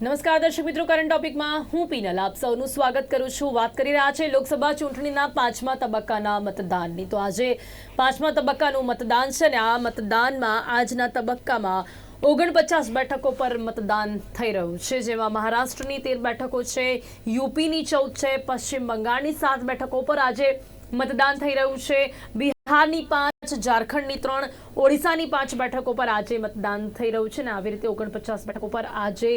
નમસ્કાર, દર્શક મિત્રો. કરંટ ટોપિકમાં હું પીનલ. આપ સૌનું સ્વાગત કરું છું. વાત કરી રહ્યા છે લોકસભા ચૂંટણીના પાંચમા તબક્કાના મતદાનની. તો આજે પાંચમા તબક્કાનું મતદાન છે ને આ મતદાનમાં આજના તબક્કામાં ઓગણપચાસ બેઠકો પર મતદાન થઈ રહ્યું છે. જેમાં મહારાષ્ટ્રની તેર બેઠકો છે, યુપીની ચૌદ છે, પશ્ચિમ બંગાળની સાત બેઠકો પર આજે મતદાન થઈ રહ્યું છે. બિહારની પાંચ, ઝારખંડની ત્રણ, ઓડિશાની પાંચ બેઠકો પર આજે મતદાન થઈ રહ્યું છે ને આવી રીતે ઓગણપચાસ બેઠકો પર આજે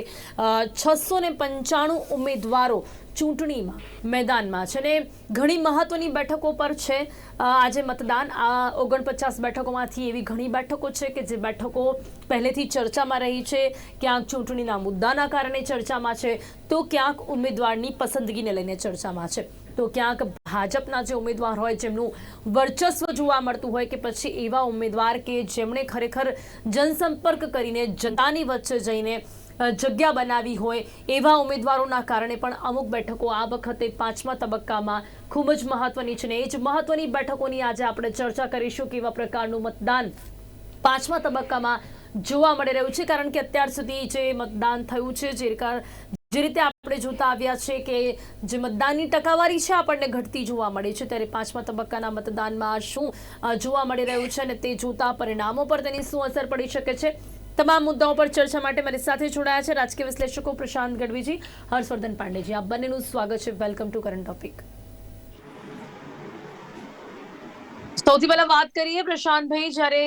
છસો ને પંચાણું ઉમેદવારો ચૂંટણીમાં મેદાનમાં છે ને ઘણી મહત્વની બેઠકો પર છે. આજે મતદાન, આ ઓગણપચાસ બેઠકોમાંથી એવી ઘણી બેઠકો છે કે જે બેઠકો પહેલેથી ચર્ચામાં રહી છે. ક્યાંક ચૂંટણીના મુદ્દાના કારણે ચર્ચામાં છે, તો ક્યાંક ઉમેદવારની પસંદગીને લઈને ચર્ચામાં છે. તો ક્યાંક ભાજપના જે ઉમેદવાર હોય જેમનું વર્ચસ્વ જોવા મળતું હોય કે પછી એવા ઉમેદવાર કે જેમણે ખરેખર જનસંપર્ક કરીને જનતાની વચ્ચે જઈને જગ્યા બનાવી હોય, એવા ઉમેદવારોના કારણે પણ અમુક બેઠકો આ વખતે પાંચમા તબક્કામાં ખૂબ જ મહત્વની છે ને એ જ મહત્વની બેઠકોની આજે આપણે ચર્ચા કરીશું કે એવા પ્રકારનું મતદાન પાંચમા તબક્કામાં જોવા મળી રહ્યું છે. કારણ કે અત્યાર સુધી જે મતદાન થયું છે, જે જે રીતે આપણે જોતા આવ્યા છે કે જે મતદાનની ટકાવારી છે આપણને ઘટતી જોવા મળે છે, ત્યારે પાંચમા તબક્કાના મતદાનમાં શું જોવા મળી રહ્યું છે અને તે જોતા પરિણામો પર તેની શું અસર પડી શકે છે? તમામ મુદ્દાઓ પર ચર્ચા માટે મારી સાથે જોડાયા છે રાજકીય વિશ્લેષકો પ્રશાંત ગઢવીજી, હર્ષવર્ધન પાંડેજી. આ બંનેનું સ્વાગત છે. વેલકમ ટુ કરંટ ટોપિક સૌથી પહેલા વાત કરીએ પ્રશાંતભાઈ, જ્યારે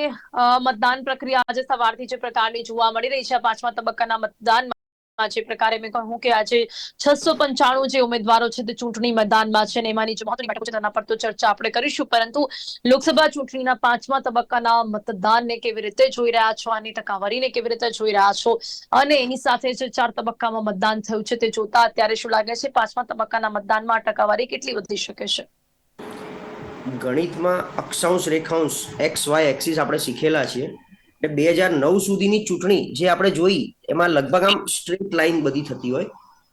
મતદાન પ્રક્રિયા આજે સવારથી જે પ્રકારની જોવા મળી રહી છે. પાંચમા તબક્કાના મતદાનમાં જે પ્રકારે મેં કહ્યું કે આજે છસો પંચાણું જે ઉમેદવારો છે તે ચૂંટણી મેદાનમાં છે અને એમાંની જે મહત્વની બેઠકો છે તેના પર તો ચર્ચા આપણે કરીશું. પરંતુ લોકસભા ચૂંટણીના પાંચમા તબક્કાના મતદાનને કેવી રીતે જોઈ રહ્યા છો? આની ટકાવારીને કેવી રીતે જોઈ રહ્યા છો? અને એની સાથે જે ચાર તબક્કામાં મતદાન થયું છે તે જોતા અત્યારે શું લાગે છે? પાંચમા તબક્કાના મતદાનમાં ટકાવારી કેટલી વધી શકે છે? ગણિતમાં અક્ષાંશ રેખાંશ એક્સ વાય એક્સિસ આપણે શીખેલા છીએ. એટલે બે હજાર નવ સુધીની ચૂંટણી જે આપણે જોઈ, એમાં લગભગ આમ સ્ટ્રેટ લાઈન બધી થતી હોય.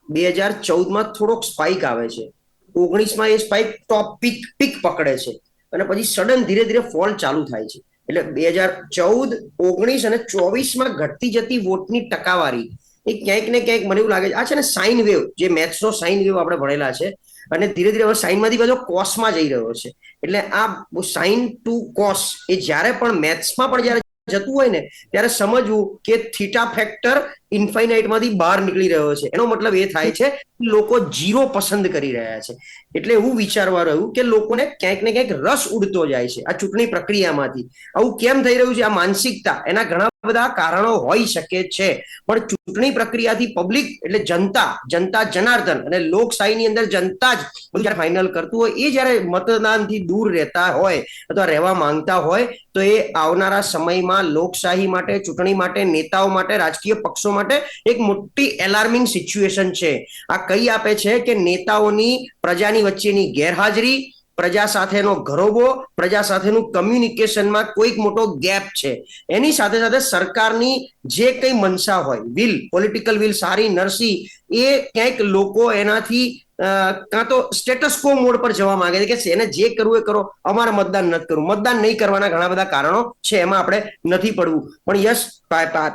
બે હજાર ચૌદમાં થોડોક સ્પાઇક આવે છે. ઓગણીસમાં એ સ્પાઇક ટોપ પીક પીક પકડે છે. અને પછી સડન ધીરે ધીરે ફોલ ચાલુ થાય છે. એટલે બે હજાર ચૌદ, ઓગણીસ અને ચોવીસમાં ઘટતી જતી વોટની ટકાવારી. એ ક્યાંક ને ક્યાંક મને એવું લાગે છે. આ છે ને સાઇન વેવ જે મેથ્સનો સાઇન વેવ આપણે ભણેલા છે. અને ધીરે ધીરે હવે સાઇનમાંથી બધો કોસમાં જઈ રહ્યો છે. એટલે આ સાઇન ટુ કોસ એ જ્યારે પણ મેથ્સમાં પણ જ્યારે જતું હોય ને ત્યારે સમજવું કે થીટા ફેક્ટર ઇન્ફાઇનાઇટમાંથી બહાર નીકળી રહ્યો છે. એનો મતલબ એ થાય છે લોકો જીરો પસંદ કરી રહ્યા છે. એટલે એવું વિચારવા રહ્યું કે લોકોને ક્યાંક ને ક્યાંક રસ ઉડતો જાય છે આ ચૂંટણી પ્રક્રિયામાંથી. આવું કેમ થઈ રહ્યું છે? આ માનસિકતા. એના ઘણા બધા કારણો હોઈ શકે છે. પણ ચૂંટણી પ્રક્રિયાથી પબ્લિક એટલે જનતા જનતા જનાર્દન અને લોકશાહીની અંદર જનતા જ જ્યારે ફાઇનલ કરતું હોય, એ જ્યારે મતદાનથી દૂર રહેતા હોય અથવા રહેવા માંગતા હોય, તો એ આવનારા સમયમાં લોકશાહી માટે, ચૂંટણી માટે, નેતાઓ માટે, રાજકીય પક્ષો માટે એક મોટી એલાર્મિંગ સિચ્યુએશન છે. આ કઈ આપે છે કે નેતાઓની, પ્રજાની વચ્ચેની ગેરહાજરી, પ્રજા સાથેનો ઘરોબો, પ્રજા સાથેનું કમ્યુનિકેશનમાં કોઈક મોટો ગેપ છે. એની સાથે સાથે સરકારની જે કંઈ મનસા હોય વિલ પોલિટિકલ વિલ સારી, નરસી, એ ક્યાંક લોકો એનાથી કાં તો સ્ટેટસ કો મોડ પર જવા માંગે છે કે એને જે કરવું એ કરો. અમારે મતદાન નથી કરવું. મતદાન નહીં કરવાના ઘણા બધા કારણો છે, એમાં આપણે નથી પડવું. પણ યસ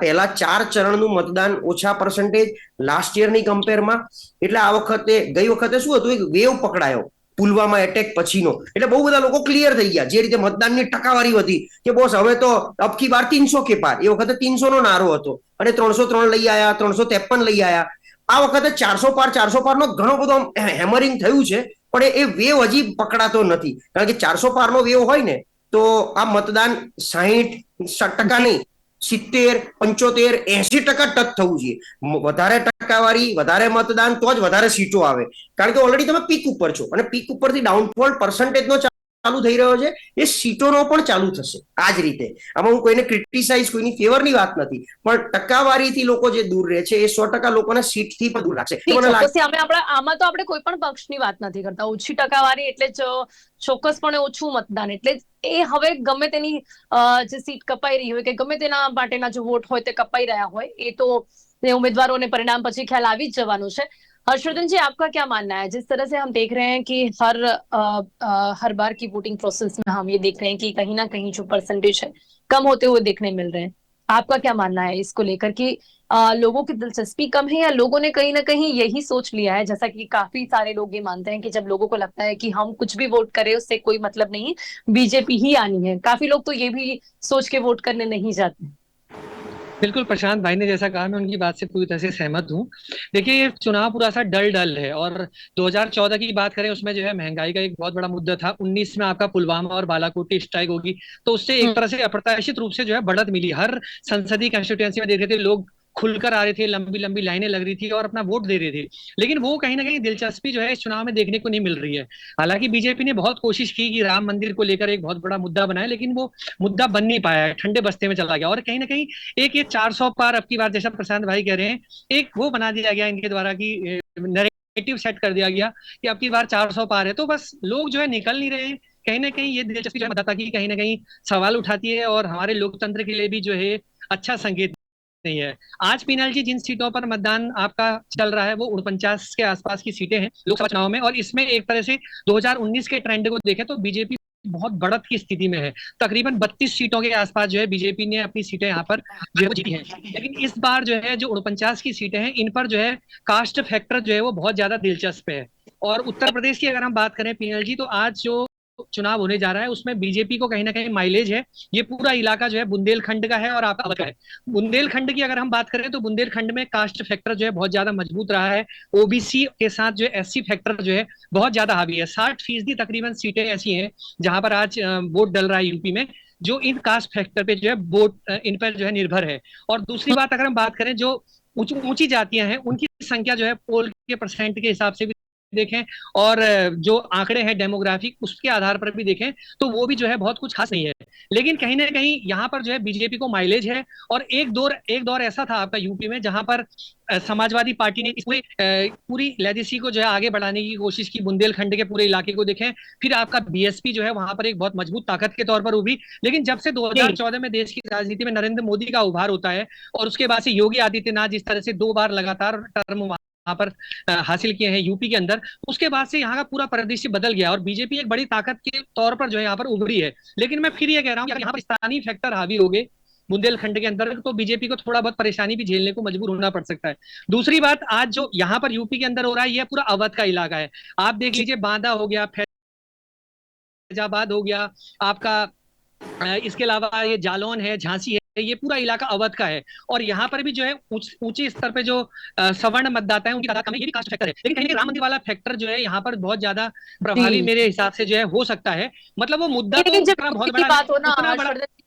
પહેલા ચાર ચરણનું મતદાન ઓછા પર્સન્ટેજ લાસ્ટ યરની કમ્પેરમાં એટલે આ વખતે, ગઈ વખતે શું હતું? એક વેવ પકડાયો. પુલવામા એટેક પછીનો. એટલે બહુ બધા લોકો ક્લિયર થઈ ગયા. જે રીતે મતદાનની ટકાવારી વધી કે બોસ હવે તો અબકી બાર તીનસો કે પાર. એ વખતે તીનસો નો નારો હતો. અને ત્રણસો ત્રણ લઈ આયા, ત્રણસો ત્રેપન લઈ આયા. આ વખતે ચારસો પાર ચારસો પાર નો ઘણો બધો હેમરિંગ થયું છે, પણ એ વેવ હજી પકડાતો નથી. કારણ કે ચારસો પાર નો વેવ હોય ને, તો આ મતદાન સાહીઠ ટકા નહીં, સિત્તેર, પંચોતેર એસી ટકા ટચ થવું જોઈએ. વધારે ટકાવારી, વધારે મતદાન, તો જ વધારે સીટો આવે. કારણ કે ઓલરેડી તમે પીક ઉપર છો, અને પીક ઉપરથી ડાઉનફોલ પર્સન્ટેજ નો ચાલુ થઈ રહ્યો છે એ સીટોનો પણ ચાલુ થશે આ જ રીતે. આમાં હું કોઈને ક્રિટિસાઇઝ કોઈની ફેવરની વાત નથી પણ ટકાવારીથી લોકો જે દૂર રહે છે એ સો ટકા લોકોને સીટથી પણ દૂર રાખશે આમાં તો આપણે કોઈ પણ પક્ષની વાત નથી કરતા. ઓછી ટકાવારી એટલે જ ચોક્કસપણે ઓછું મતદાન. એટલે એ હવે ગમે તેની જે સીટ કપાઈ રહી હોય કે ગમે તેના માટેના જો વોટ હોય તે કપાઈ રહ્યા હોય એ તો ઉમેદવારોને પરિણામ પછી ખ્યાલ આવી જ જવાનું છે. हर्षवर्धन जी आपका क्या मानना है? जिस तरह से हम देख रहे हैं कि हर अ, अ, हर बार की वोटिंग प्रोसेस में हम ये देख रहे हैं कि कहीं ना कहीं जो परसेंटेज है कम होते हुए देखने मिल रहे हैं। आपका क्या मानना है इसको लेकर कि आ, लोगों की दिलचस्पी कम है या लोगों ने कहीं ना कहीं यही सोच लिया है? जैसा कि काफ़ी सारे लोग ये मानते हैं कि जब लोगों को लगता है कि हम कुछ भी वोट करें उससे कोई मतलब नहीं बीजेपी ही आनी है। काफ़ी लोग तो ये भी सोच के वोट करने नहीं जाते। बिल्कुल प्रशांत भाई ने जैसा कहा मैं उनकी बात से पूरी तरह से सहमत हूँ। देखिए ये चुनाव पूरा सा डल डल है और 2014 की बात करें उसमें जो है महँगाई का एक बहुत बड़ा मुद्दा था। 19 में आपका पुलवामा और बालाकोट की स्ट्राइक होगी तो उससे एक तरह से अप्रत्याशित रूप से जो है बढ़त मिली। हर संसदीय कंस्टिट्युएंसी में देख रहे थे लोग खुलकर आ रहे थे, लंबी लंबी लाइनें लग रही थी और अपना वोट दे रहे थे। लेकिन वो कहीं ना कहीं दिलचस्पी जो है इस चुनाव में देखने को नहीं मिल रही है। हालाँकि बीजेपी ने बहुत कोशिश की कि राम मंदिर को लेकर एक बहुत बड़ा मुद्दा बनाए लेकिन वो मुद्दा बन नहीं पाया है ठंडे बस्ते में चला गया। और कहीं ना कहीं एक ये चार सौ पार, अब की बात जैसा प्रशांत भाई कह रहे हैं, एक वो बना दिया गया इनके द्वारा की नैरेटिव सेट कर दिया गया कि अब की बार चार सौ पार है। तो बस लोग जो है निकल नहीं रहे हैं। कहीं ना कहीं ये दिलचस्पी जो है मतदाता की कहीं ना कहीं सवाल उठाती है और हमारे लोकतंत्र के लिए भी जो है अच्छा संकेत नहीं है। आज पीनल जी, जिन सीटों पर मतदान आपका चल रहा है, वो उनपचास के आसपास की सीटें हैं लोकसभा चुनाव में। और इसमें एक तरह से 2019 के ट्रेंड को देखें तो बीजेपी बहुत बढ़त की स्थिति में है। तकरीबन 32 सीटों के आसपास जो है बीजेपी ने अपनी सीटें यहाँ पर जीती हैं। लेकिन इस बार जो है, जो उनपचास की सीटें हैं, इन पर जो है कास्ट फैक्टर जो है वो बहुत ज़्यादा दिलचस्प है। और उत्तर प्रदेश की अगर हम बात करें पीनल जी तो आज जो चुनाव होने जा रहा है, उसमें बीजेपी को कहीं ना कहीं माइलेज है। ये पूरा इलाका जो है बुंदेलखंड का है और आपका है। बुंदेलखंड की अगर हम बात करें तो बुंदेलखंड में कास्ट फैक्टर जो है बहुत ज़्यादा मज़बूत रहा है। ओबीसी के साथ जो है एससी फैक्टर जो है बहुत ज़्यादा हावी है। साठ फ़ीसदी तकरीबन सीटें ऐसी हैं जहाँ पर आज वोट डल रहा है यूपी में, जो इन कास्ट फैक्टर पे जो है वोट इन पर जो है निर्भर है। और दूसरी बात अगर हम बात करें जो ऊँची जातियाँ हैं, उनकी संख्या जो है पोल के परसेंट के हिसाब से भी देखें, और जो आंकड़े हैं डेमोग्राफिक उसके आधार पर भी देखें तो वो भी जो है बहुत कुछ खास नहीं है। लेकिन कहीं ना कहीं यहाँ पर जो है बीजेपी को माइलेज है, और एक दौर एक दौर ऐसा था आपका यूपी में जहाँ पर समाजवादी पार्टी ने इसमें पूरी लेजेसी को जो है आगे बढ़ाने की कोशिश की, बुंदेलखंड के पूरे इलाके को देखें, फिर आपका बीएसपी जो है वहाँ पर एक बहुत मज़बूत ताकत के तौर पर उभरी लेकिन जब से 2014 में देश की राजनीति में नरेंद्र मोदी का उभार होता है, और उसके बाद से योगी आदित्यनाथ जिस तरह से दो बार लगातार टर्म वहाँ पर हासिल किए हैं यूपी के अंदर। उसके बाद से यहाँ का पूरा परिदृश्य बदल गया और बीजेपी एक बड़ी ताकत के तौर पर जो है यहाँ पर उभरी है। लेकिन मैं फिर ये कह रहा हूँ यहाँ पर स्थानीय फैक्टर हावी हो गए बुंदेलखंड के अंदर तो बीजेपी को थोड़ा बहुत परेशानी भी झेलने को मजबूर होना पड़ सकता है। दूसरी बात, आज जो यहाँ पर यूपी के अंदर हो रहा है यह पूरा अवध का इलाका है। आप देख लीजिए, बांदा हो गया, फैजाबाद हो गया, आपका इसके अलावा ये जालौन है, झांसी है ये पूरा इलाका अवध का है। और यहाँ पर भी जो है ऊँचे स्तर पे जो सवर्ण मतदाता है उनकी तादाद कम है ये भी कास्ट फैक्टर है। लेकिन कहीं राम मंदिर वाला फैक्टर जो है यहाँ पर बहुत ज़्यादा प्रभावी मेरे हिसाब से जो है हो सकता है। मतलब वो मुद्दा तो बहुत बड़ा बात हो ना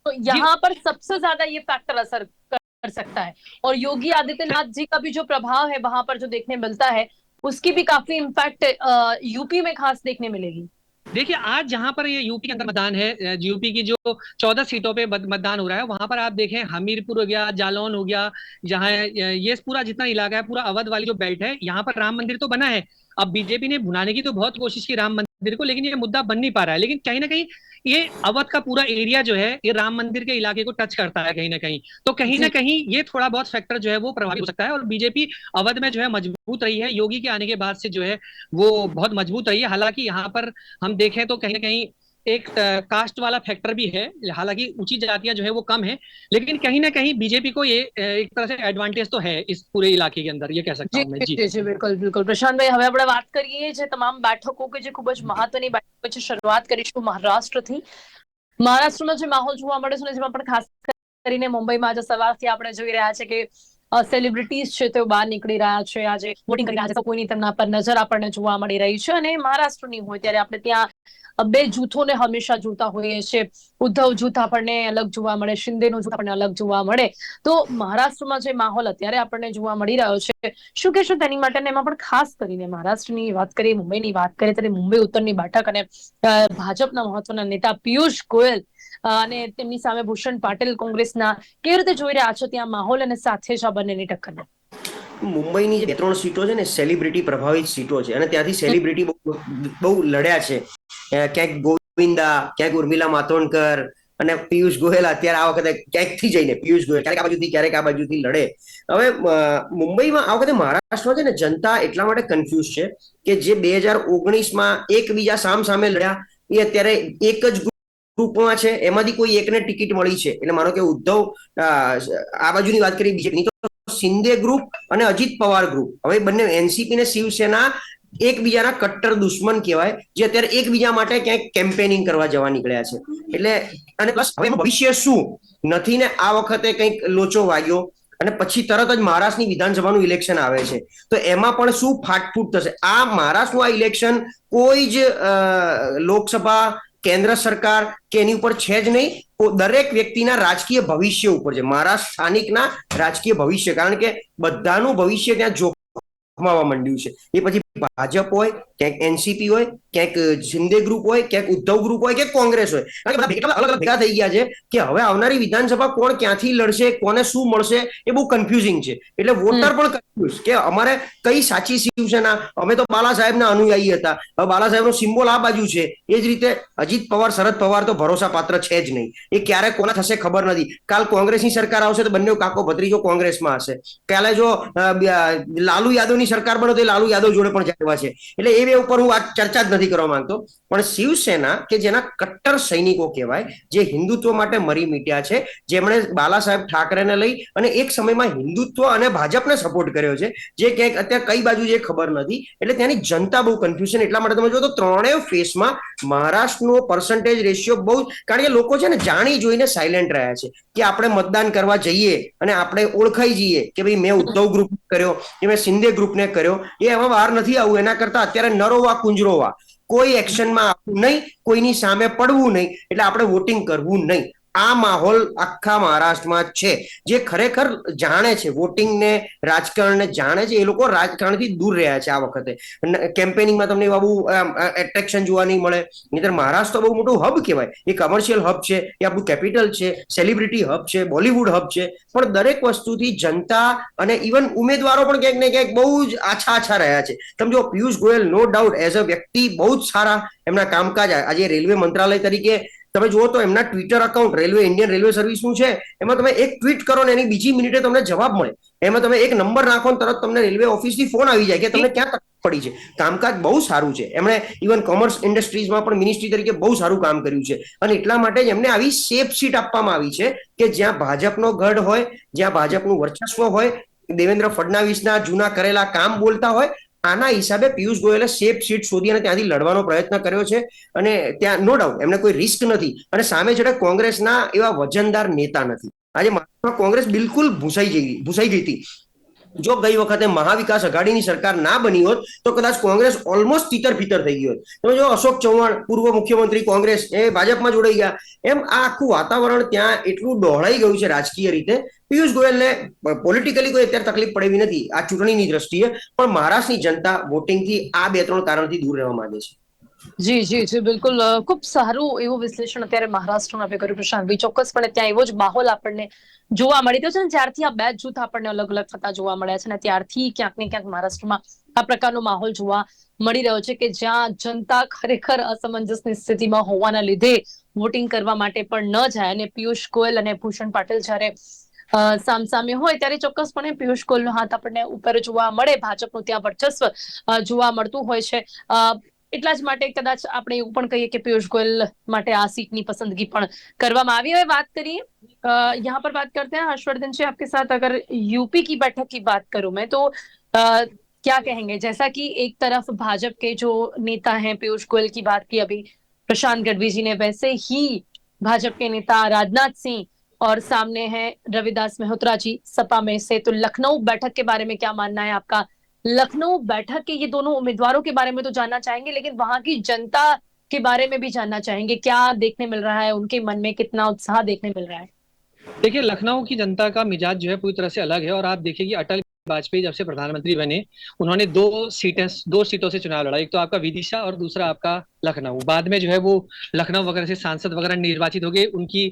तो यहाँ पर सबसे ज़्यादा ये फैक्टर असर कर सकता है। और योगी आदित्यनाथ जी का भी जो प्रभाव है वहाँ पर जो देखने मिलता है उसकी भी काफ़ी इम्पैक्ट यूपी में खास देखने मिलेगी। देखिए, आज जहाँ पर ये यूपी के अंदर मतदान है यूपी की जो चौदह सीटों पे मतदान हो रहा है, वहाँ पर आप देखें, हमीरपुर हो गया, जालौन हो गया, जहाँ ये पूरा जितना इलाका है, पूरा अवध वाली जो बेल्ट है, यहाँ पर राम मंदिर तो बना है। अब बीजेपी ने भुनाने की तो बहुत कोशिश की राम मंदिर को, लेकिन ये मुद्दा बन नहीं पा रहा है। लेकिन कहीं ना कहीं ये अवध का पूरा एरिया जो है ये राम मंदिर के इलाके को टच करता है कहीं ना कहीं। तो कहीं ना कहीं ये थोड़ा बहुत फैक्टर जो है वो प्रभावित हो सकता है और बीजेपी अवध में जो है मज़बूत रही है। योगी के आने के बाद से जो है वो बहुत मज़बूत रही है। हालाँकि यहाँ पर हम देखें तो कहीं ना कहीं एक कास्ट वाला फैक्टर भी है हालांकि ऊंची जातियां जो है वो कम है लेकिन कहीं ना कहीं बीजेपी को ये एक तरह से एडवांटेज तो है इस पूरे इलाके के अंदर ये कह सकता हूँ मैं जी जी બિલકુલ બિલકુલ પ્રશાંતભાઈ હવે આપણે વાત કરીએ જે તમામ બેઠકો કે જે ખૂબ જ મહત્વની બેઠકો છે શરૂઆત કરીશું મહારાષ્ટ્રથી મહારાષ્ટ્રમાં જે માહોલ જોવા મળે છે જેમાં પણ ખાસ કરીને મુંબઈમાં આજે સવારથી આપણે જોઈ રહ્યા છે કે સેલિબ્રિટીઝ છે તેઓ બહાર નીકળી રહ્યા છે આજે વોટિંગ કરી રહ્યા છે કોઈની તેમના પર નજર આપણને જોવા મળી રહી છે અને મહારાષ્ટ્રની હોય ત્યારે આપણે ત્યાં બે જૂથોને હંમેશા જોતા હોઈએ છીએ. ઉદ્ધવ જૂથ આપણને અલગ જોવા મળે, શિંદેનું જૂથ આપણને અલગ જોવા મળે. તો મહારાષ્ટ્રમાં જે માહોલ અત્યારે આપણને જોવા મળી રહ્યો છે, શું કહેશો તેની માટે? એમાં પણ ખાસ કરીને મહારાષ્ટ્રની વાત કરીએ, મુંબઈની વાત કરીએ, ત્યારે મુંબઈ ઉત્તરની બેઠક અને ભાજપના મહત્વના નેતા પિયુષ ગોયલ અને તેમની સામે ભૂષણ પાટીલ કોંગ્રેસના કેવી રીતે જોઈ રહ્યા છો ત્યાં માહોલ અને સાથે જ આ બંનેની ટક્કર? મુંબઈની જે ત્રણ સીટો છે ને સેલિબ્રિટી પ્રભાવિત સીટો છે. અને ત્યાંથી સેલિબ્રિટી બહુ લડ્યા છે. ક્યાંક ગોવિંદા, ક્યાંક ઉર્મિલા માતોંડકર અને પિયુષ ગોહેલ અત્યારે આ વખતે ક્યાંકથી જઈને, પિયુષ ગોહેલ ક્યારેક આ બાજુથી, ક્યારેક આ બાજુથી લડે. હવે મુંબઈમાં આ વખતે મહારાષ્ટ્રમાં છે ને, જનતા એટલા માટે કન્ફ્યુઝ છે કે જે બે હજાર ઓગણીસમાં એકબીજા સામ સામે લડ્યા, એ અત્યારે એક જ ગ્રુપમાં છે. એમાંથી કોઈ એકને ટિકિટ મળી છે. એટલે માનો કે ઉદ્ધવ આ બાજુની વાત કરી બીજેપી તો શિંદે ગ્રુપ અને અજીત પવાર ગ્રુપ. હવે બંને એનસીપી ને શિવસેના એકબીજાના કટ્ટર દુશ્મન કહેવાય, જે અત્યારે એકબીજા માટે ક્યાંક કેમ્પેનિંગ કરવા જવા નીકળ્યા છે. એટલે અને પ્લસ હવે ભવિષ્ય શું? નથી ને આ વખતે કંઈક લોચો વાગ્યો અને પછી તરત જ મહારાષ્ટ્રની વિધાનસભાનું ઇલેક્શન આવે છે. તો એમાં પણ શું ફાટફૂટ થશે? આ મહારાષ્ટ્રનું આ ઇલેક્શન કોઈ જ લોકસભા કેન્દ્ર સરકાર કે એની ઉપર છે જ નહીં. દરેક વ્યક્તિના રાજકીય ભવિષ્ય ઉપર છે. મારા સ્થાનિકના રાજકીય ભવિષ્ય. કારણ કે બધાનું ભવિષ્ય ત્યાં જોખમાવા માંડ્યું છે. એ પછી ભાજપ હોય, ક્યાંક એનસીપી હોય, ક્યાંક શિંદે ગ્રુપ હોય, ક્યાંક ઉદ્ધવ ગ્રુપ હોય કે કોંગ્રેસ હોય. અલગ ભેગા થઈ ગયા છે કે હવે આવનારી વિધાનસભા કોણ ક્યાંથી લડશે, કોને શું મળશે, એ બહુ કન્ફ્યુઝિંગ છે. એટલે વોટર પણ કન્ફ્યુઝ કે અમારે કઈ સાચી શિવસેના અમે તો બાલા સાહેબના અનુયાયી હતા. હવે બાલા સાહેબનો સિમ્બોલ આ બાજુ છે. એ જ રીતે અજીત પવાર, શરદ પવાર તો ભરોસા પાત્ર છે જ નહીં. એ ક્યારે કોના થશે ખબર નથી. કાલ કોંગ્રેસની સરકાર આવશે તો બંને કાકો ભત્રીજો કોંગ્રેસમાં હશે. કાલે જો લાલુ બ- અ, સરકાર બનો તો લાલુ યાદવ જોડે પણ જવા છે. એટલે એ બે ઉપર હું આ ચર્ચા જ નથી કરવા માંગતો. પણ શિવસેના કે જેના કટ્ટર સૈનિકો કહેવાય જે હિન્દુત્વ માટે મરી મીટ્યા છે જેમણે બાલા સાહેબ ઠાકરેને લઈ અને એક સમયમાં હિન્દુત્વ અને ભાજપને સપોર્ટ કર્યો છે જે ક્યાંક અત્યારે કઈ બાજુ જે ખબર નથી. એટલે ત્યાંની જનતા બહુ કન્ફ્યુઝન એટલા માટે તમે જો તો ત્રણેય ફેસમાં મહારાષ્ટ્રનો પર્સન્ટેજ રેશિયો બહુ કારણ કે લોકો છે ને જાણી જોઈને સાયલેન્ટ રહ્યા છે કે આપણે મતદાન કરવા જઈએ અને આપણે ઓળખાઈ જઈએ કે ભાઈ મેં ઉદ્ધવ ગ્રુપ કર્યો કે મેં શિંદે ગ્રુપને કર્યો. એ એમાં બહાર નથી આવું. એના કરતા અત્યારે નરોવા કુંજરોવા કોઈ એક્શનમાં આવવું નહીં, કોઈની સામે પડવું નહીં. એટલે આપણે વોટિંગ કરવું નહીં. આ માહોલ આખા મહારાષ્ટ્રમાં છે. જે ખરેખર જાણે છે, વોટિંગને, રાજકારણને જાણે છે, એ લોકો રાજકારણથી દૂર રહ્યા છે આ વખતે. કેમ્પેનિંગમાં તમને એવા બહુ એટ્રેક્શન જોવા નહીં મળે. નહીતર મહારાષ્ટ્ર બહુ મોટું હબ કહેવાય. એ કમર્શિયલ હબ છે, એ આપણું કેપિટલ છે સેલિબ્રિટી હબ છે બોલિવૂડ હબ છે. પણ દરેક વસ્તુથી જનતા અને ઇવન ઉમેદવારો પણ ક્યાંક ને ક્યાંક બહુ જ આછા આછા રહ્યા છે. તમે જો Piyush Goyal no doubt as a વ્યક્તિ બહુ જ સારા એમના કામકાજ આજે રેલવે મંત્રાલય તરીકે તમે જુઓ તો એમના Twitter account railway Indian railway સર્વિસનું છે, એમાં તમે એક ટ્વીટ કરો ને એની બીજી મિનિટે તમને જવાબ મળે. એમાં તમે એક નંબર નાખો ને તરત તમને રેલવે ઓફિસથી ફોન આવી જાય કે તમને ક્યાં તકલીફ પડી છે. કામકાજ બહુ સારું છે. એમણે ઇવન કોમર્સ ઇન્ડસ્ટ્રીઝમાં પણ મિનિસ્ટ્રી તરીકે બહુ સારું કામ કર્યું છે. અને એટલા માટે જ એમને આવી સેફ સીટ આપવામાં આવી છે કે જ્યાં ભાજપનો ગઢ હોય, જ્યાં ભાજપનું વર્ચસ્વ હોય, દેવેન્દ્ર ફડણવીસના જૂના કરેલા કામ બોલતા હોય આના હિસાબે પિયુષ ગોયલે સેફ સીટ શોધી અને ત્યાંથી લડવાનો પ્રયત્ન કર્યો છે. અને ત્યાં નો ડાઉટ એમને કોઈ રિસ્ક નથી. અને સામે છેડે કોંગ્રેસના એવા વજનદાર નેતા નથી. આજે મહારાષ્ટ્રમાં કોંગ્રેસ બિલકુલ ભૂસાઈ ગઈ ભૂસાઈ ગઈ હતી. જો ગઈ વખતે મહાવિકાસ અઘાડીની સરકાર ના બની હોત, તો કદાચ કોંગ્રેસ ઓલમોસ્ટ તીતર ફીતર થઈ ગઈ હોત. તમે જો અશોક ચૌહાણ, પૂર્વ મુખ્યમંત્રી કોંગ્રેસ, એ ભાજપમાં જોડાઈ ગયા, એમ આ આખું વાતાવરણ ત્યાં એટલું ડહોળાઈ ગયું છે રાજકીય રીતે. પિયુષ ગોયલને પોલિટિકલી કોઈ અત્યારે તકલીફ પડેવી નથી આ ચૂંટણીની દ્રષ્ટિએ, પણ મહારાષ્ટ્રની જનતા વોટિંગથી આ બે ત્રણ કારણથી દૂર રહેવા માંગે છે. જી જી જી, બિલકુલ. ખૂબ સારું એવું વિશ્લેષણ અત્યારે મહારાષ્ટ્રમાં આપણે કર્યું પ્રશાંતભાઈ ચોક્કસપણે ત્યાં એવો જ માહોલ આપણને જોવા મળી રહ્યો છે અને જ્યારથી આ બે જૂથ આપણને અલગ અલગ થતા જોવા મળ્યા છે અને ત્યારથી ક્યાંક ને ક્યાંક મહારાષ્ટ્રમાં આ પ્રકારનો માહોલ જોવા મળી રહ્યો છે કે જ્યાં જનતા ખરેખર અસમંજસની સ્થિતિમાં હોવાના લીધે વોટિંગ કરવા માટે પણ ન જાય અને પિયુષ ગોયલ અને ભૂષણ પાટીલ જ્યારે સામસામે હોય ત્યારે ચોક્કસપણે પિયુષ ગોયલનો હાથ આપણને ઉપર જોવા મળે. ભાજપનું ત્યાં વર્ચસ્વ જોવા મળતું હોય છે. એટલા જ માટે કદાચ આપણે એવું પણ કહીએ કે પિયુષ ગોયલ માટે આ સીટની પસંદગી પણ કરવામાં આવી હવે વાત કરીએ यहाँ पर बात करते हैं हर्षवर्धन जी आपके साथ अगर यूपी की बैठक की बात करूं मैं तो आ, क्या कहेंगे जैसा कि एक तरफ भाजप के जो नेता हैं पीयूष गोयल की बात की अभी प्रशांत गढ़वी जी ने वैसे ही भाजप के नेता राजनाथ सिंह और सामने हैं रविदास मेहत्रा जी सपा में से तो लखनऊ बैठक के बारे में क्या मानना है आपका लखनऊ बैठक के ये दोनों उम्मीदवारों के बारे में तो जानना चाहेंगे, लेकिन वहाँ की जनता के बारे में भी जानना चाहेंगे। क्या देखने मिल रहा है? उनके मन में कितना उत्साह देखने मिल रहा है? देखिए, लखनऊ की जनता का मिजाज जो है पूरी तरह से अलग है और आप देखिए अटल वाजपेयी जब से प्रधानमंत्री बने। उन्होंने दो सीटें, दो सीटों से चुनाव लड़ा। एक तो आपका विदिशा और दूसरा आपका लखनऊ। बाद में जो है वो लखनऊ वगैरह से सांसद वगैरह निर्वाचित हो गए। उनकी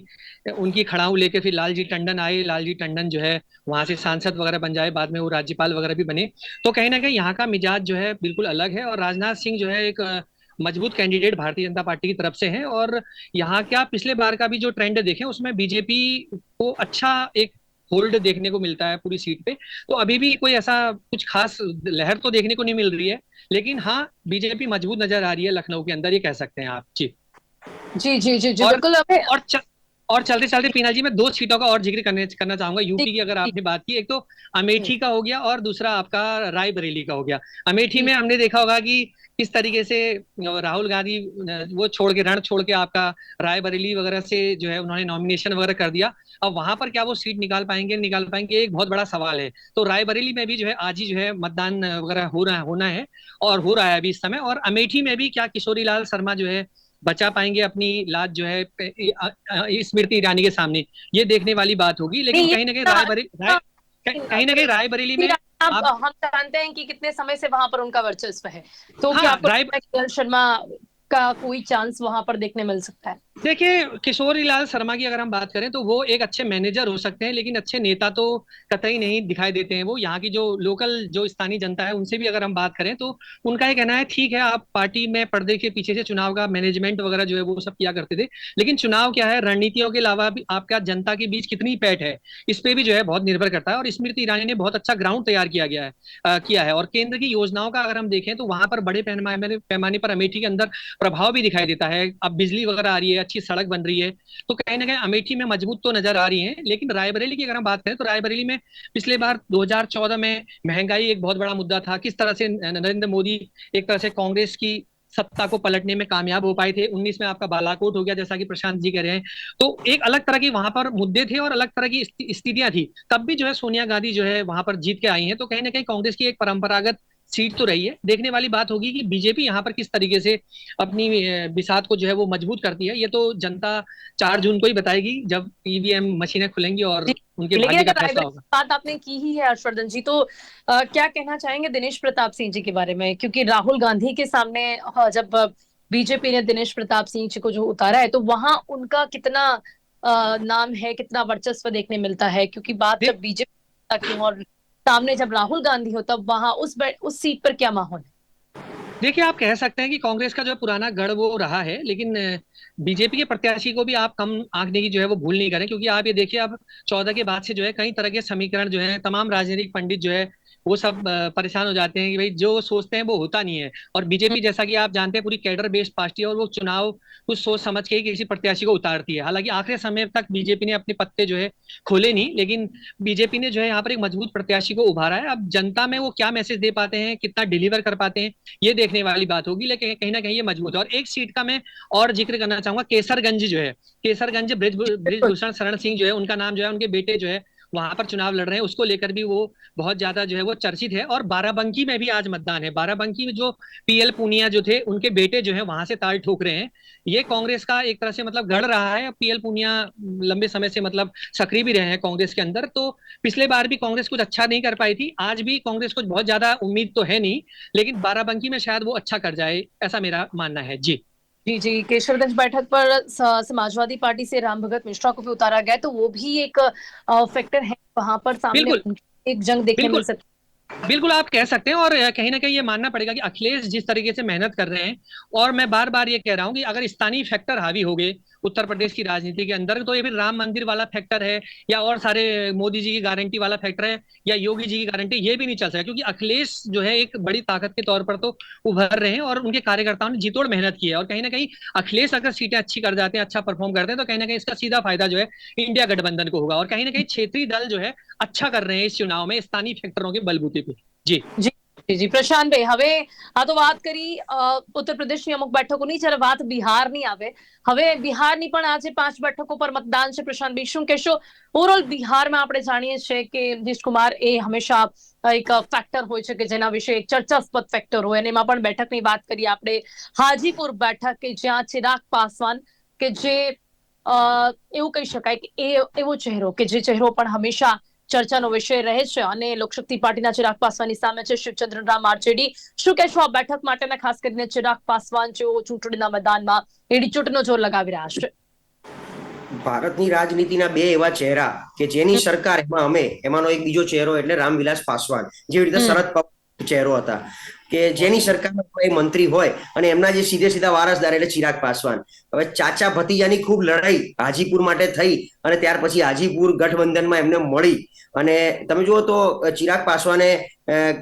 उनकी खड़ाऊ लेके फिर लालजी टंडन आए। लालजी टंडन जो है वहाँ से सांसद वगैरह बन जाए। बाद में वो राज्यपाल वगैरह भी बने। तो कहीं ना कहीं यहाँ का मिजाज जो है बिल्कुल अलग है। और राजनाथ सिंह जो है एक मज़बूत कैंडिडेट भारतीय जनता पार्टी की तरफ़ से है। और यहाँ क्या पिछले बार का भी जो ट्रेंड देखें, उसमें बीजेपी को अच्छा एक होल्ड देखने को मिलता है पूरी सीट पे। तो अभी भी कोई ऐसा कुछ खास लहर तो देखने को नहीं मिल रही है लेकिन हाँ बीजेपी मज़बूत नज़र आ रही है लखनऊ के अंदर ये कह सकते हैं आप। जी। जी जी जी जी और- बिल्कुल और च... और चलते चलते पीना जी मैं दो सीटों का और ज़िक्र करने करना चाहूँगा। यूपी की अगर आपने बात की एक तो अमेठी का हो गया और दूसरा आपका रायबरेली का हो गया। अमेठी में हमने देखा होगा कि किस तरीके से राहुल गांधी वो छोड़ के रण छोड़ के आपका रायबरेली वगैरह से जो है उन्होंने नॉमिनेशन वगैरह कर दिया। अब वहाँ पर क्या वो सीट निकाल पाएँगे निकाल पाएँगे एक बहुत बड़ा सवाल है। तो रायबरेली में भी जो है आज ही जो है मतदान वगैरह हो रहा होना है और हो रहा है अभी इस समय। और अमेठी में भी क्या किशोरी लाल शर्मा जो है बचा पाएँगे अपनी लाज जो है स्मृति ईरानी के सामने। ये देखने वाली बात होगी लेकिन कहीं ना कहीं ये- रायबरेली राय, कहीं ना कहीं रायबरेली में आप, आप- हम जानते हैं कि कितने समय से वहां पर उनका वर्चस्व है तो हाँ, क्या आपको राय- लगता है कि किरण शर्मा का कोई चांस वहां पर देखने मिल सकता है देखिए, किशोरी लाल शर्मा की अगर हम बात करें तो वो एक अच्छे मैनेजर हो सकते हैं, लेकिन अच्छे नेता तो कतई नहीं दिखाई देते हैं वो। यहाँ की जो लोकल, जो स्थानीय जनता है, उनसे भी अगर हम बात करें तो उनका ये कहना है, ठीक है, आप पार्टी में पर्दे के पीछे से चुनाव का मैनेजमेंट वगैरह जो है, वो सब किया करते थे। लेकिन चुनाव क्या है, रणनीतियों के अलावा भी आपका जनता के बीच कितनी पैठ है, इस पर भी जो है बहुत निर्भर करता है और स्मृति ईरानी ने बहुत अच्छा ग्राउंड तैयार किया गया है किया है। और केंद्र की योजनाओं का अगर हम देखें तो वहाँ पर बड़े पैमाने पर अमेठी के अंदर प्रभाव भी दिखाई देता है। अब बिजली वगैरह आ रही है अच्छी सड़क बन रही है। तो कहीं ना कहीं अमेठी में मज़बूत तो नज़र आ रही है, लेकिन रायबरेली की अगर हम बात करें तो रायबरेली में पिछले बार 2014 में महँगाई एक बहुत बड़ा मुद्दा था। किस तरह से नरेंद्र मोदी एक तरह से कांग्रेस की सत्ता को पलटने में कामयाब हो पाए थे 19 में आपका बालाकोट हो गया, जैसा कि प्रशांत जी कह रहे हैं। तो एक अलग तरह की वहाँ पर मुद्दे थे और अलग तरह की स्थितियाँ थी। तब भी जो है सोनिया गांधी जो है वहाँ पर जीत के आई हैं। तो कहीं ना कहीं कांग्रेस की एक परंपरागत सीट तो रही है। देखने वाली बात होगी कि बीजेपी यहाँ पर किस तरीके से अपनी बिसात को जो है वो मज़बूत करती है। ये तो जनता चार जून को ही बताएगी जब ईवीएम मशीनें खुलेंगी और उनके भाग्य का फैसला होगा। बात आपने की ही है हर्षवर्धन जी तो अ, क्या कहना चाहेंगे दिनेश प्रताप सिंह जी के बारे में? क्योंकि राहुल गांधी के सामने हाँ, जब बीजेपी ने दिनेश प्रताप सिंह जी को जो उतारा है तो वहाँ उनका कितना नाम है कितना वर्चस्व देखने मिलता है? क्योंकि बात जब बीजेपी और सामने जब राहुल गांधी हो, तब वहाँ उस उस सीट पर क्या माहौल है? देखिए, आप कह सकते हैं कि कांग्रेस का जो पुराना गढ़ वो रहा है, लेकिन बीजेपी के प्रत्याशी को भी आप कम आंकने की जो है वो भूल नहीं करें, क्योंकि आप ये देखिए, अब चौदह के बाद से जो है कई तरह के समीकरण जो है, तमाम राजनीतिक पंडित जो है वो सब परेशान हो जाते हैं कि भाई जो सोचते हैं वो होता नहीं है। और बीजेपी जैसा कि आप जानते हैं पूरी कैडर बेस्ड पार्टी है और वो चुनाव कुछ सोच समझ के ही किसी प्रत्याशी को उतारती है। हालाँकि आखिरी समय तक बीजेपी ने अपने पत्ते जो है खोले नहीं लेकिन बीजेपी ने जो है यहाँ पर एक मज़बूत प्रत्याशी को उभारा है। अब जनता में वो क्या मैसेज दे पाते हैं कितना डिलीवर कर पाते हैं ये देखने वाली बात होगी लेकिन कहीं ना कहीं ये मज़बूत है। और एक सीट का मैं और ज़िक्र करना चाहूँगा केसरगंज जो है केसरगंज ब्रिज ब्रिजभूषण शरण सिंह जो है उनका नाम जो है उनके बेटे जो है वहाँ पर चुनाव लड़ रहे हैं, उसको लेकर भी वो बहुत ज़्यादा जो है वो चर्चित है और बाराबंकी में भी आज मतदान है। बाराबंकी में जो पीएल पूनिया जो थे, उनके बेटे जो है वहाँ से ताल ठोक रहे हैं। ये कांग्रेस का एक तरह से मतलब गढ़ रहा है, पीएल पूनिया लंबे समय से मतलब सक्रिय भी रहे हैं कांग्रेस के अंदर तो पिछले बार भी कांग्रेस कुछ अच्छा नहीं कर पाई थी, आज भी कांग्रेस को बहुत ज़्यादा उम्मीद तो है नहीं, लेकिन बाराबंकी में शायद वो अच्छा कर जाए, ऐसा मेरा मानना है। जी। जी जी केशवगंज बैठक पर समाजवादी पार्टी से राम भगत मिश्रा को भी उतारा गया तो वो भी एक फैक्टर है वहाँ पर सामने बिल्कुल। एक जंग देखने मिल। सकती बिल्कुल आप कह सकते हैं और कहीं ना कहीं ये मानना पड़ेगा कि अखिलेश जिस तरीके से मेहनत कर रहे हैं और मैं बार बार ये कह रहा हूँ कि अगर स्थानीय फैक्टर हावी हो गए उत्तर प्रदेश की राजनीति के अंदर। तो ये फिर राम मंदिर वाला फैक्टर है, या और सारे मोदी जी की गारंटी वाला फैक्टर है, या योगी जी की गारंटी ये भी नहीं चल सकता। क्योंकि अखिलेश जो है एक बड़ी ताकत के तौर पर तो उभर रहे हैं, और उनके कार्यकर्ताओं ने जीतोड़ मेहनत की है। और कहीं ना कहीं अखिलेश अगर सीटें अच्छी कर जाते हैं अच्छा परफॉर्म करते हैं तो कहीं ना कहीं इसका सीधा फ़ायदा जो है इंडिया गठबंधन को होगा। और कहीं ना कहीं क्षेत्रीय दल जो है अच्छा कर रहे हैं इस चुनाव में, स्थानीय फैक्टरों के बलबूते पे। जी। જી જી પ્રશાંતભાઈ હવે આ તો વાત કરી ઉત્તર પ્રદેશની અમુક બેઠકોની, જ્યારે વાત બિહારની આવે. હવે બિહારની પણ આજે પાંચ બેઠકો પર મતદાન છે પ્રશાંતભાઈ શું કહેશો? ઓવરઓલ બિહારમાં આપણે જાણીએ છીએ કે નીતિશ એ હંમેશા એક ફેક્ટર હોય છે કે જેના વિશે એક ચર્ચાસ્પદ ફેક્ટર હોય. અને એમાં પણ બેઠકની વાત કરીએ આપણે, હાજીપુર બેઠક કે જ્યાં ચિરાગ પાસવાન કે જે એવું કહી શકાય કે એ, એવો ચહેરો કે જે ચહેરો પણ હંમેશા ચર્ચાનો વિષય રહે છે અને લોકશક્તિ પાર્ટીના ચિરાગ પાસવાનની સામે છે શિવચંદ્ર રામ આરજેડી. શું કહેશો આ બેઠક માટેના ખાસ કરીને ચિરાગ પાસવાન જેઓ ચૂંટણીના મેદાનમાં એડી ચૂંટણીનો જોર લગાવી રહ્યા છે? ભારતની રાજનીતિના બે એવા ચહેરા કે જેની સરકાર એમાં અમે એમાંનો એક બીજો ચહેરો એટલે રામવિલાસ પાસવાન. જેવી રીતે શરદ પવાર ચહેરો હતા. કે જેની સરકારમાં કોઈ મંત્રી હોય અને એમના જે સીધે સીધા વારસદાર એટલે ચિરાગ પાસવાન. હવે ચાચા ભતીજાની ખૂબ લડાઈ હાજીપુર માટે થઈ અને ત્યાર પછી હાજીપુર ગઠબંધનમાં એમને મળી. અને તમે જુઓ તો ચિરાગ પાસવાને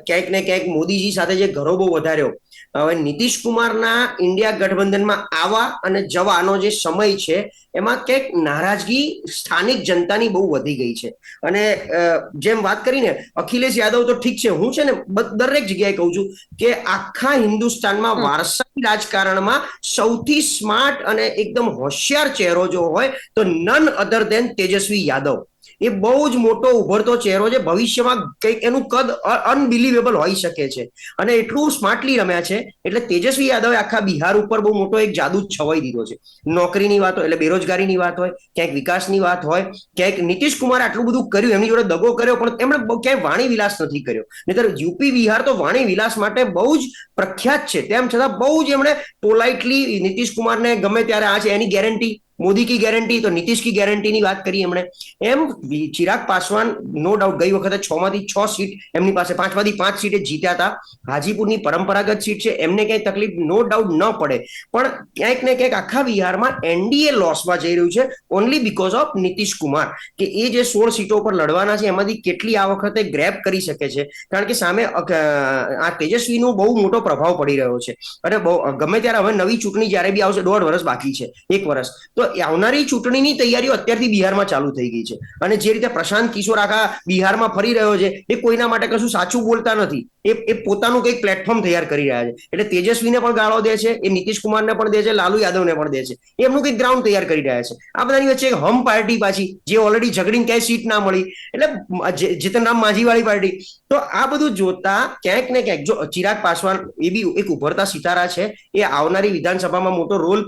ક્યાંક ને ક્યાંક મોદીજી સાથે જે ઘરો બહુ વધાર્યો. હવે નીતિશ કુમારના ઇન્ડિયા ગઠબંધનમાં આવવા અને જવાનો જે સમય છે એમાં ક્યાંક નારાજગી સ્થાનિક જનતાની બહુ વધી ગઈ છે. અને જેમ વાત કરીને અખિલેશ યાદવ તો ઠીક છે હું છે ને દરેક જગ્યાએ કહું છું કે આખા હિન્દુસ્તાનમાં વારસાઈ રાજકારણમાં સૌથી સ્માર્ટ અને એકદમ હોશિયાર ચહેરો જો હોય તો નન અધર દેન તેજસ્વી યાદવ. એ બહુ જ મોટો ઉભરતો ચહેરો છે. ભવિષ્યમાં કંઈક એનું કદ અનબિલિવેબલ હોઈ શકે છે. અને એટલું સ્માર્ટલી રમ્યા છે. એટલે તેજસ્વી યાદવે આખા બિહાર ઉપર બહુ મોટો એક જાદુ છવાઈ દીધો છે. નોકરીની વાત હોય, એટલે બેરોજગારીની વાત હોય, ક્યાંક વિકાસની વાત હોય, ક્યાંક નીતિશ કુમારે આટલું બધું કર્યું, એમની જોડે દગો કર્યો, પણ એમણે ક્યાંય વાણી વિલાસ નથી કર્યો. નહીતર યુપી બિહાર તો વાણી વિલાસ માટે બહુ જ પ્રખ્યાત છે. તેમ છતાં બહુ જ એમણે પોલાઇટલી નીતિશ કુમારને ગમે ત્યારે આ છે, એની ગેરંટી મોદી કી ગેરંટી તો નીતિશ કી ગેરંટીની વાત કરી એમણે. એમ ચિરાગ પાસવાન નો ડાઉટ ગઈ વખતે છ માંથી છ સીટ એમની પાસે, પાંચમાંથી પાંચ સીટે જીત્યા હતા. હાજીપુરની પરંપરાગત સીટ છે, એમને ક્યાંય તકલીફ નો ડાઉટ ન પડે. પણ ક્યાંક ને ક્યાંક આખા બિહારમાં એનડીએ લોસમાં જઈ રહ્યું છે only because of Nitish Kumar. કે એ જે સોળ સીટો પર લડવાના છે, એમાંથી કેટલી આ વખતે ગ્રેપ કરી શકે છે? કારણ કે સામે આ તેજસ્વીનો બહુ મોટો પ્રભાવ પડી રહ્યો છે. અને બહુ ગમે ત્યારે હવે નવી ચૂંટણી જ્યારે બી આવશે, દોઢ વર્ષ બાકી છે, એક વર્ષ તો આવનારી ચૂંટણીની તૈયારીઓ અત્યારથી બિહારમાં ચાલુ થઈ ગઈ છે. અને જે રીતે પ્રશાંત કિશોર આખા બિહારમાં ફરી રહ્યો છે, એ કોઈના માટે કશું સાચું બોલતા નથી. એ એ પોતાનું કંઈક પ્લેટફોર્મ તૈયાર કરી રહ્યા છે. એટલે તેજસ્વીને પણ ગાળો દે છે, એ નીતિશ કુમારને પણ દે છે, લાલુ યાદવને પણ દે છે. એમનું કંઈક ગ્રાઉન્ડ તૈયાર કરી રહ્યા છે. આ બધાની વચ્ચે એક હમ પાર્ટી પાછી, જે ઓલરેડી ઝઘડીને ક્યાંય સીટ ના મળી. એટલે જીતનરામ માજીવાળી પાર્ટી. તો આ બધું જોતા ક્યાંક ને ક્યાંક જો ચિરાગ પાસવાન એ બી એક ઉભરતા સિતારા છે, એ આવનારી વિધાનસભામાં મોટો રોલ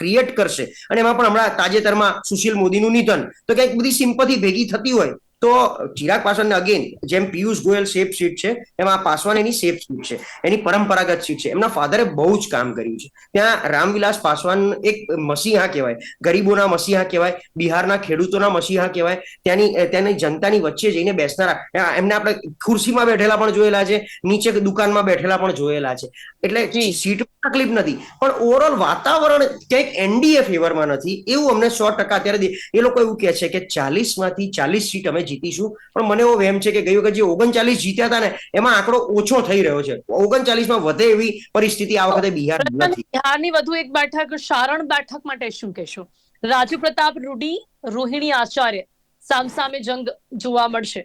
ક્રિએટ કરશે. અને એમાં પણ હમણાં તાજેતરમાં સુશીલ મોદીનું નિધન. તો ક્યાંક બધી સિમ્પથી ભેગી થતી હોય તો ચિરાગ પાસવાનને અગેન જેમ પિયુષ ગોયલ સેફ સીટ છે, એમાં પાસવાન એની સેફ સીટ છે. એની પરંપરાગત સીટ છે. એમના ફાધરે બહુ જ કામ કર્યું છે. ત્યાં રામવિલાસ પાસવાન એક મસીહા કહેવાય. ગરીબોના મસીહા કહેવાય, બિહારના ખેડૂતોના મસીહા કહેવાય. ત્યાંની ત્યાંની જનતાની વચ્ચે જઈને બેસનારા એમને આપણે ખુરશીમાં બેઠેલા પણ જોયેલા છે, નીચે દુકાનમાં બેઠેલા પણ જોયેલા છે. એટલે. સીટ તકલીફ નથી. પણ ઓવરઓલ વાતાવરણ ક્યાંક એનડીએ ફેવરમાં નથી. એવું અમને સો ટકા અત્યારે એ લોકો એવું કહે છે કે ચાલીસમાંથી ચાલીસ સીટ અમે જીતીશું. પણ મને એવો વહેમ છે કે ગઈ વખત જે ઓગણચાલીસ જીત્યા હતા ને એમાં આંકડો ઓછો થઈ રહ્યો છે. ઓગણચાલીસમાં વધે એવી પરિસ્થિતિ આ વખતે બિહાર નથી. બિહારની વધુ એક બેઠક સારણ બેઠક માટે શું કહેશો? રાજુ પ્રતાપ રૂડી રોહિણી આચાર્ય સામસામે જંગ જોવા મળશે.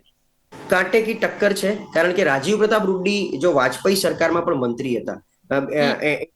કાંટે કી ટક્કર છે કારણ કે રાજીવ પ્રતાપ રૂડી જો વાજપેયી સરકારમાં પણ મંત્રી હતા.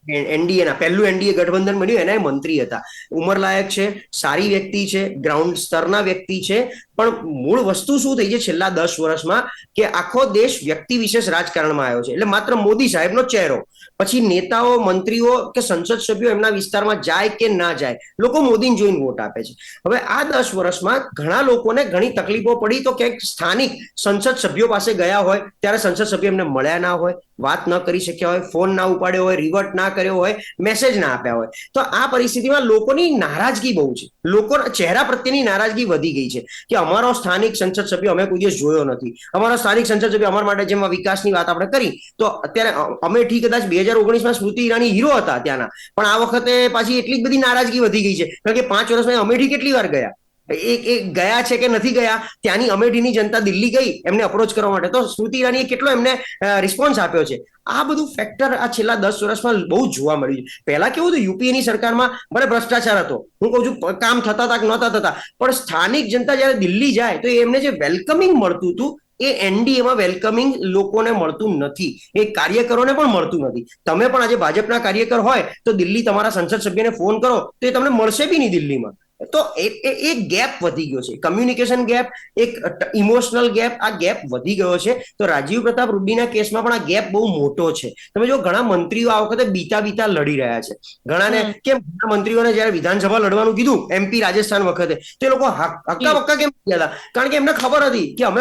એનડીએ પહેલું એનડીએ ગઠબંધન બન્યું, એના મંત્રી હતા. ઉંમરલાયક છે, સારી વ્યક્તિ છે ગ્રાઉન્ડ સ્તરના વ્યક્તિ છે, પણ મૂળ વસ્તુ શું થઈ છે છેલ્લા દસ વર્ષમાં? કે આખો દેશ વ્યક્તિ વિશેષ રાજકારણમાં આવ્યો છે. એટલે માત્ર મોદી સાહેબનો ચહેરો. પછી નેતાઓ, મંત્રીઓ કે સંસદ સભ્યો એમના વિસ્તારમાં જાય કે ના જાય, લોકો મોદીને જોઈને વોટ આપે છે. હવે આ દસ વર્ષમાં ઘણા લોકોને ઘણી તકલીફો પડી તો ક્યાંક સ્થાનિક સંસદ સભ્યો પાસે ગયા હોય, ત્યારે સંસદ સભ્ય એમને મળ્યા ના હોય, વાત ન કરી શક્યા હોય, ફોન ના ઉપાડ્યો હોય રિવર્ટ ના કર્યો હોય મેસેજ ના આપ્યા હોય. તો આ પરિસ્થિતિમાં લોકોની નારાજગી બહુ છે. લોકોના ચહેરા પ્રત્યેની નારાજગી વધી ગઈ છે કે અમારો સ્થાનિક સંસદ સભ્ય અમે કોઈ દિવસ જોયો નથી. અમારો સ્થાનિક સંસદ સભ્ય અમારા માટે જેમાં વિકાસની વાત આપણે કરી, તો અત્યારે અમે અમેઠી કદાચ બે હજાર ઓગણીસમાં સ્મૃતિ ઈરાની હીરો હતા ત્યાંના. પણ આ વખતે પાછી એટલી જ બધી નારાજગી વધી ગઈ છે. કારણ કે પાંચ વર્ષમાં અમેઠી કેટલી વાર ગયા? એક એક ગયા છે કે નથી ગયા? ત્યાંની અમેઠીની જનતા દિલ્હી ગઈ એમને અપ્રોચ કરવા માટે. તો સ્મૃતિ ઈરાનીએ કેટલો એમને રિસ્પોન્સ આપ્યો છે? આ બધું ફેક્ટર આ છેલ્લા દસ વર્ષમાં બહુ જોવા મળ્યું છે. પહેલા કેવું હતું? યુપીએની સરકારમાં ભલે ભ્રષ્ટાચાર હતો. હું કહું છું કામ થતા હતા કે નહોતા થતા. પણ સ્થાનિક જનતા જ્યારે દિલ્હી જાય તો એમને જે વેલકમિંગ મળતું હતું એ એનડીએમાં વેલકમિંગ લોકોને મળતું નથી. એ કાર્યકરોને પણ મળતું નથી. તમે પણ આજે ભાજપના કાર્યકર હોય તો દિલ્હી તમારા સંસદ સભ્યને ફોન કરો તો એ તમને મળશે બી નહીં દિલ્હીમાં. તો એ એ- એ ગેપ વધી ગયો છે. કમ્યુનિકેશન ગેપ એક ઇમોશનલ ગેપ આ ગેપ વધી ગયો છે. તો રાજીવ પ્રતાપ રૂડીના કેસમાં પણ આ ગેપ બહુ મોટો છે. તમે જો ઘણા મંત્રીઓ આ વખતે બીતા બીતા લડી રહ્યા છે. ઘણાને. કેમ ઘણા મંત્રીઓને જયારે વિધાનસભા લડવાનું કીધું એમપી રાજસ્થાન વખતે તે લોકો હક- હક્કા બક્કા કેમ ગયા હતા કારણ કે એમને ખબર હતી કે અમે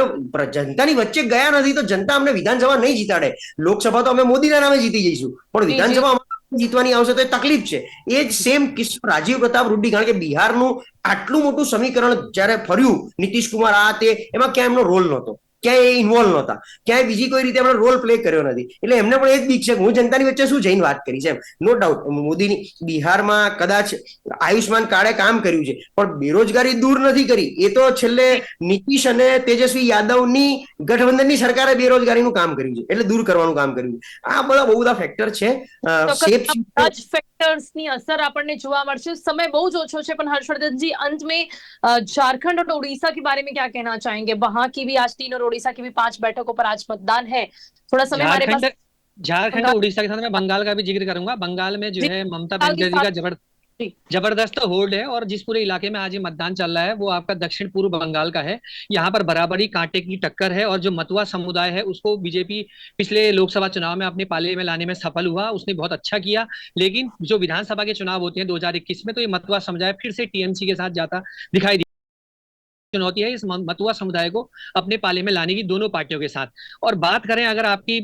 જનતાની વચ્ચે ગયા નથી તો જનતા અમને વિધાનસભા નહીં જીતાડે. લોકસભા તો અમે મોદીના નામે જીતી જઈશું. પણ. વિધાનસભા જીતવાની આવશે તો એ તકલીફ છે. એ જ સેમ કિસ્સો રાજીવ પ્રતાપ રૂડી કારણ કે બિહારનું આટલું મોટું સમીકરણ જ્યારે ફર્યું, નીતિશ કુમાર આ તે, એમાં ક્યાં એમનો રોલ નહોતો. ક્યાંય એ ઇન્વોલ્વ નહોતા ક્યાંય બીજી કોઈ રીતે એમણે રોલ પ્લે કર્યો નથી એટલે એમને પણ એ જ બીક છે કે હું જનતાની વચ્ચે શું જઈને વાત કરીશ એમ નો ડાઉટ મોદીની બિહારમાં કદાચ આયુષ્માન કાર્ડે કામ કર્યું છે પણ બેરોજગારી દૂર નથી કરી એ તો છેલ્લે નીતિશ અને તેજસ્વી યાદવની ગઠબંધનની સરકારે બેરોજગારીનું કામ કર્યું છે એટલે દૂર કરવાનું કામ કર્યું છે આ બધા બહુ બધા ફેક્ટર છે અ, ચોક્કસ shape આ બધા જ ફેક્ટર્સની અસર આપણને જોવા મળશે સમય બહુ જ ઓછો છે પણ हर्षवर्धन जी अंत में अ, झारखंड और उड़ीसा के बारे में क्या कहना चाहेंगे वहां की भी आज तीन और उड़ीसा की भी पाँच बैठकों पर आज मतदान है। थोड़ा समय हमारे पास झारखंड उड़ीसा के साथ मैं बंगाल का भी ज़िक्र करूँगा। बंगाल में जो है ममता बनर्जी का साथ- जबर ज़बरदस्त होल्ड है और जिस पूरे इलाके में आज ये मतदान चल रहा है वो आपका दक्षिण पूर्व बंगाल का है। यहाँ पर बराबरी कांटे की टक्कर है और जो मतुआ समुदाय है उसको बीजेपी पिछले लोकसभा चुनाव में अपने पाले में लाने में सफल हुआ उसने बहुत अच्छा किया। लेकिन जो विधानसभा के चुनाव होते हैं 2021 में तो ये मतुआ समुदाय फिर से टीएमसी के साथ जाता दिखाई चुनौती है इस मतुआ समुदाय को अपने पाले में लाने की दोनों पार्टियों के साथ। और बात करें अगर आपकी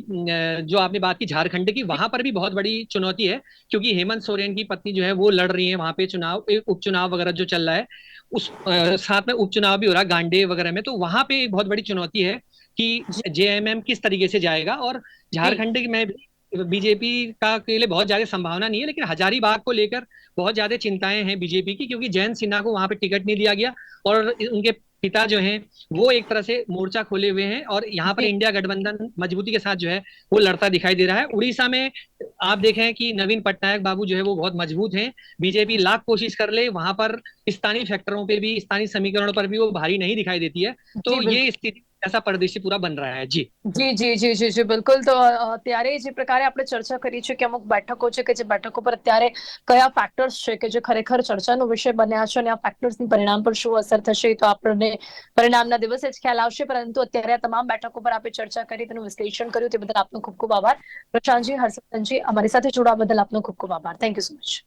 जो आपने बात की झारखंड की वहाँ पर भी बहुत बड़ी चुनौती है क्योंकि हेमंत सोरेन की पत्नी जो है वो लड़ रही है वहाँ पे चुनाव उपचुनाव वगैरह जो चल रहा है उस साथ में उपचुनाव भी हो रहा है गांडे वगैरह में तो वहाँ पे एक बहुत बड़ी चुनौती है कि जेएमएम किस तरीके से जाएगा और झारखंड में बीजेपी का के लिए बहुत ज़्यादा संभावना नहीं है लेकिन हजारीबाग को लेकर बहुत ज़्यादा चिंताएँ हैं बीजेपी की क्योंकि जयंत सिन्हा को वहाँ पे टिकट नहीं दिया गया और उनके पिता जो हैं वो एक तरह से मोर्चा खोले हुए हैं और यहाँ पर इंडिया गठबंधन मजबूती के साथ जो है वो लड़ता दिखाई दे रहा है। उड़ीसा में आप देखें कि नवीन पटनायक बाबू जो है वो बहुत मज़बूत हैं। बीजेपी लाख कोशिश कर ले वहाँ पर स्थानीय फैक्टरों पे भी स्थानीय समीकरणों पर भी वो भारी नहीं दिखाई देती है। तो ये स्थिति ऐसा परिदृश्य पूरा बन रहा है जी જી જી જી જી જી બિલકુલ તો અ, અત્યારે જે પ્રકારે આપણે ચર્ચા કરી છે કે અમુક બેઠકો છે કે જે બેઠકો પર અત્યારે કયા ફેક્ટર્સ છે કે જે ખરેખર ચર્ચાનો વિષય બન્યા છે અને આ ફેક્ટર્સની પરિણામ પર શું અસર થશે એ તો આપણને પરિણામના દિવસે જ ખ્યાલ આવશે પરંતુ અત્યારે આ તમામ બેઠકો પર આપણે ચર્ચા કરી તેનું વિશ્લેષણ કર્યું તે બદલ આપનો ખૂબ ખૂબ આભાર પ્રશાંતજી હર્ષવર્ધનજી અમારી સાથે જોડાવા બદલ આપનો ખૂબ ખૂબ આભાર થેન્ક યુ સો મચ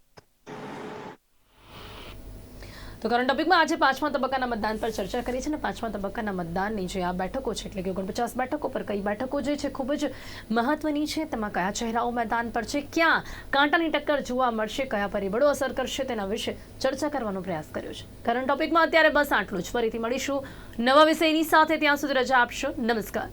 તો કરંટ ટોપિકમાં આજે પાંચમા તબક્કાના મતદાન પર ચર્ચા કરી છે અને પાંચમા તબક્કાના મતદાનની જે આ બેઠકો છે, એટલે કે ઓગણપચાસ બેઠકો પર કઈ બેઠકો જે છે ખૂબ જ મહત્વની છે. તેમાં કયા ચહેરાઓ મેદાન પર છે, ક્યાં કાંટાની ટક્કર જોવા મળશે, કયા પરિબળો અસર કરશે તેના વિશે ચર્ચા કરવાનો પ્રયાસ કર્યો છે. કરંટ ટોપિકમાં અત્યારે બસ આટલું જ. ફરીથી મળીશું નવા વિષયની સાથે. ત્યાં સુધી રજા આપશો. નમસ્કાર.